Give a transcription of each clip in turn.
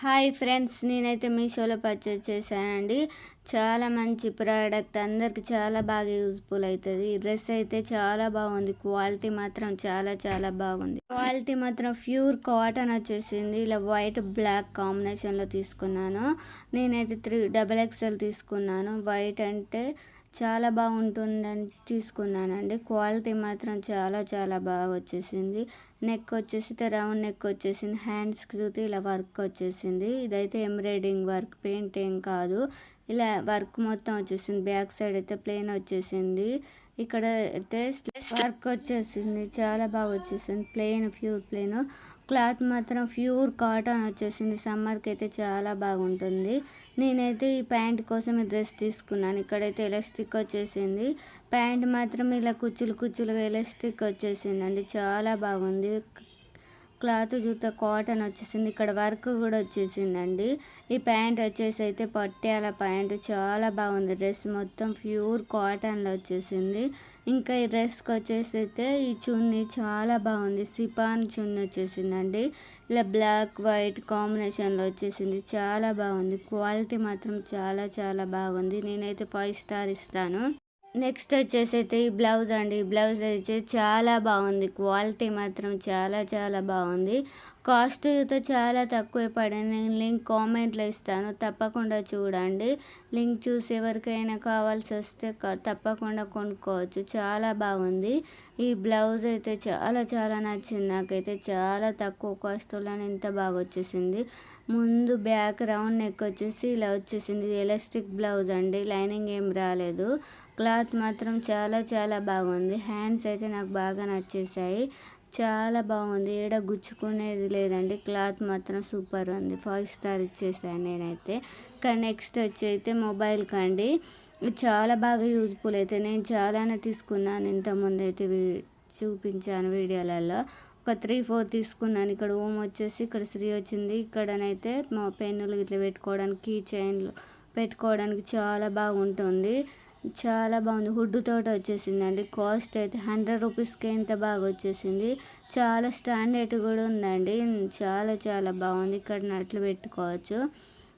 Hi friends నేనైతే మీషోలో purchase చేశానండి. చాలా మంచి ప్రోడక్ట్ అందరికి చాలా బాగా యూజ్ఫుల్ అవుతుంది ఈ డ్రెస్ అయితే చాలా బాగుంది. క్వాలిటీ మాత్రం చాలా చాలా బాగుంది. క్వాలిటీ మాత్రం ప్యూర్ కాటన్ వచ్చేసింది. ఇలా వైట్ బ్లాక్ కాంబినేషన్లో తీసుకున్నాను. నేనైతే త్రీ డబల్ ఎక్స్ఎల్ తీసుకున్నాను. వైట్ అంటే చాలా బాగుంటుందని తీసుకున్నానండి క్వాలిటీ మాత్రం చాలా చాలా బాగా వచ్చేసింది. నెక్ వచ్చేసి రౌండ్ నెక్ వచ్చేసింది. హ్యాండ్స్కి చూస్తే ఇలా వర్క్ వచ్చేసింది. ఇదైతే ఎంబ్రాయిడింగ్ వర్క్ పెయింటింగ్ కాదు. ఇలా వర్క్ మొత్తం వచ్చేసింది. బ్యాక్ సైడ్ అయితే ప్లెయిన్ వచ్చేసింది. ఇక్కడ అయితే వర్క్ వచ్చేసింది. చాలా బాగా వచ్చేసింది. Plain pure plain. క్లాత్ మాత్రం ప్యూర్ కాటన్ వచ్చేసింది. సమ్మర్కి అయితే చాలా బాగుంటుంది. నేనైతే ఈ ప్యాంట్ కోసం ఈ డ్రెస్ తీసుకున్నాను. ఇక్కడైతే ఎలాస్టిక్ వచ్చేసింది. ప్యాంట్ మాత్రం ఇలా కుచ్చులు కుచ్చులుగా ఎలాస్టిక్ వచ్చేసిందండి. చాలా బాగుంది. క్లాత్ చూస్తే కాటన్ వచ్చేసింది. ఇక్కడ వర్క్ కూడా వచ్చేసిందండి. ఈ ప్యాంట్ వచ్చేసి అయితే పట్టేల ప్యాంట్. చాలా బాగుంది. డ్రెస్ మొత్తం ప్యూర్ కాటన్లో వచ్చేసింది. ఇంకా ఈ డ్రెస్కి వచ్చేసి అయితే ఈ చున్నీ చాలా బాగుంది. సిపాన్ చున్నీ వచ్చేసిందండి. ఇలా బ్లాక్ వైట్ కాంబినేషన్లో వచ్చేసింది. చాలా బాగుంది. క్వాలిటీ మాత్రం చాలా చాలా బాగుంది. నేనైతే ఫైవ్ స్టార్ ఇస్తాను. నెక్స్ట్ వచ్చేసి అయితే ఈ బ్లౌజ్ అండి. ఈ బ్లౌజ్ అయితే చాలా బాగుంది. క్వాలిటీ మాత్రం చాలా చాలా బాగుంది. కాస్ట్ అయితే చాలా తక్కువ పడింది నేను లింక్ కామెంట్లో ఇస్తాను. తప్పకుండా చూడండి. లింక్ చూసి ఎవరికైనా కావాల్సి వస్తే తప్పకుండా కొనుక్కోవచ్చు. చాలా బాగుంది. ఈ బ్లౌజ్ అయితే చాలా చాలా నచ్చింది. నాకైతే చాలా తక్కువ కాస్ట్లో ఇంత బాగా వచ్చేసింది. ముందు బ్యాక్ రౌండ్ నెక్ వచ్చేసి ఇలా వచ్చేసింది. ఎలాస్టిక్ బ్లౌజ్ అండి. లైనింగ్ ఏం రాలేదు. క్లాత్ మాత్రం చాలా చాలా బాగుంది. హ్యాండ్స్ అయితే నాకు బాగా నచ్చేసాయి. చాలా బాగుంది. ఏడ గుచ్చుకునేది లేదండి. క్లాత్ మాత్రం సూపర్ ఉంది. ఫైవ్ స్టార్ ఇచ్చేసాను నేనైతే. కానీ నెక్స్ట్ వచ్చి అయితే మొబైల్ కండి చాలా బాగా యూజ్ఫుల్ అయితే. నేను చాలానే తీసుకున్నాను. ఇంతకుముందు అయితే చూపించాను వీడియోలలో. ఒక త్రీ ఫోర్ తీసుకున్నాను. ఇక్కడ ఓం వచ్చేసి ఇక్కడ శ్రీ వచ్చింది. ఇక్కడనైతే మా పెన్నులు ఇట్లా పెట్టుకోవడానికి కీ చైన్లు పెట్టుకోవడానికి చాలా బాగుంటుంది. చాలా బాగుంది. హుడ్ తోటి వచ్చేసిందండి. కాస్ట్ అయితే హండ్రెడ్ రూపీస్కి ఎంత బాగా వచ్చేసింది. చాలా స్టాండర్డ్ కూడా ఉందండి. చాలా చాలా బాగుంది. ఇక్కడ నట్లు పెట్టుకోవచ్చు.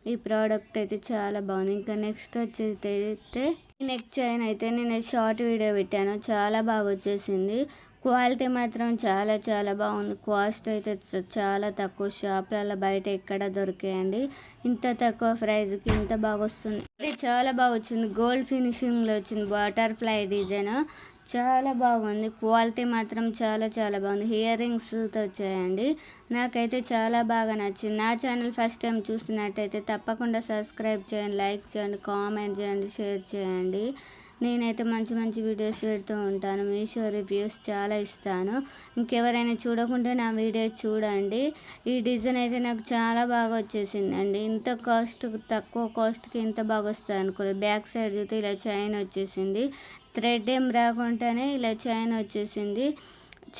ఈ ప్రోడక్ట్ అయితే చాలా బాగుంది. ఇంకా నెక్స్ట్ వచ్చేటైతే అయితే నెక్ చైన్ అయితే నేను షార్ట్ వీడియో పెట్టాను. చాలా బాగా వచ్చేసింది. క్వాలిటీ మాత్రం చాలా చాలా బాగుంది. కాస్ట్ అయితే చాలా తక్కువ. షాప్లలో బయట ఎక్కడ దొరికాయండి. ఇంత తక్కువ ప్రైస్కి ఇంత బాగా వస్తుంది. ఇది చాలా బాగా వచ్చింది. గోల్డ్ ఫినిషింగ్లో వచ్చింది. Butterfly design. చాలా బాగుంది. క్వాలిటీ మాత్రం చాలా చాలా బాగుంది. ఇయర్ రింగ్స్తో వచ్చాయండి. నాకైతే చాలా బాగా నచ్చింది. నా ఛానల్ ఫస్ట్ టైం చూస్తున్నట్టయితే తప్పకుండా సబ్స్క్రైబ్ చేయండి లైక్ చేయండి కామెంట్ చేయండి షేర్ చేయండి. నేనైతే మంచి మంచి వీడియోస్ పెడుతూ ఉంటాను. మీషో రివ్యూస్ చాలా ఇస్తాను. ఇంకెవరైనా చూడకుంటే నా వీడియో చూడండి. ఈ డిజైన్ అయితే నాకు చాలా బాగా వచ్చేసిందండి. ఇంత కాస్ట్ తక్కువ కాస్ట్కి ఇంత బాగా వస్తుంది అనుకోలేదు. బ్యాక్ సైడ్ చూస్తే ఇలా చైన్ వచ్చేసింది. థ్రెడ్ ఏం రాకుండానే ఇలా చైన్ వచ్చేసింది.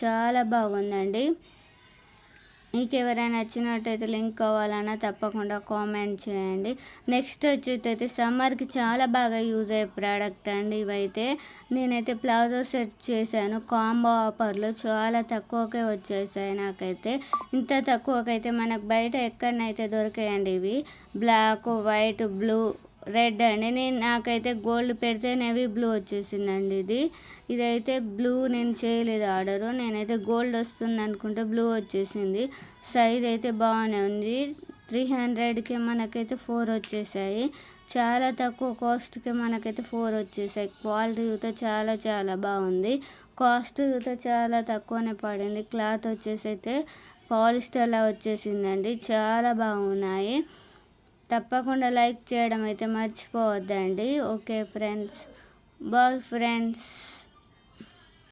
చాలా బాగుందండి. మీకు ఎవరైనా నచ్చినట్టయితే లింక్ కావాలన్నా తప్పకుండా కామెంట్ చేయండి. నెక్స్ట్ వచ్చేటైతే సమ్మర్కి చాలా బాగా యూజ్ అయ్యే ప్రోడక్ట్ అండి ఇవైతే. నేనైతే ప్లాజో సెట్ చేశాను. కాంబో ఆఫర్లో చాలా తక్కువకే వచ్చేసాయి నాకైతే. ఇంత తక్కువకైతే మనకు బయట ఎక్కడనైతే దొరికాయండి ఇవి. బ్లాక్ వైట్ బ్లూ రెడ్ అండి. నేను నాకైతే గోల్డ్ పెడితే నెవీ బ్లూ వచ్చేసిందండి ఇది. ఇదైతే బ్లూ నేను చేయలేదు ఆర్డరు. నేనైతే గోల్డ్ వస్తుంది అనుకుంటే బ్లూ వచ్చేసింది. సైజ్ అయితే బాగానే ఉంది. త్రీ హండ్రెడ్కి మనకైతే ఫోర్ వచ్చేసాయి. చాలా తక్కువ కాస్ట్కి మనకైతే ఫోర్ వచ్చేసాయి. క్వాలిటీ అయితే చాలా చాలా బాగుంది. కాస్ట్ అయితే చాలా తక్కువనే పడింది. క్లాత్ వచ్చేసి అయితే పాలిస్టర్లా వచ్చేసిందండి. చాలా బాగున్నాయి. తప్పకుండా లైక్ చేయడం అయితే మర్చిపోవద్దండి. Okay friends. Bye friends.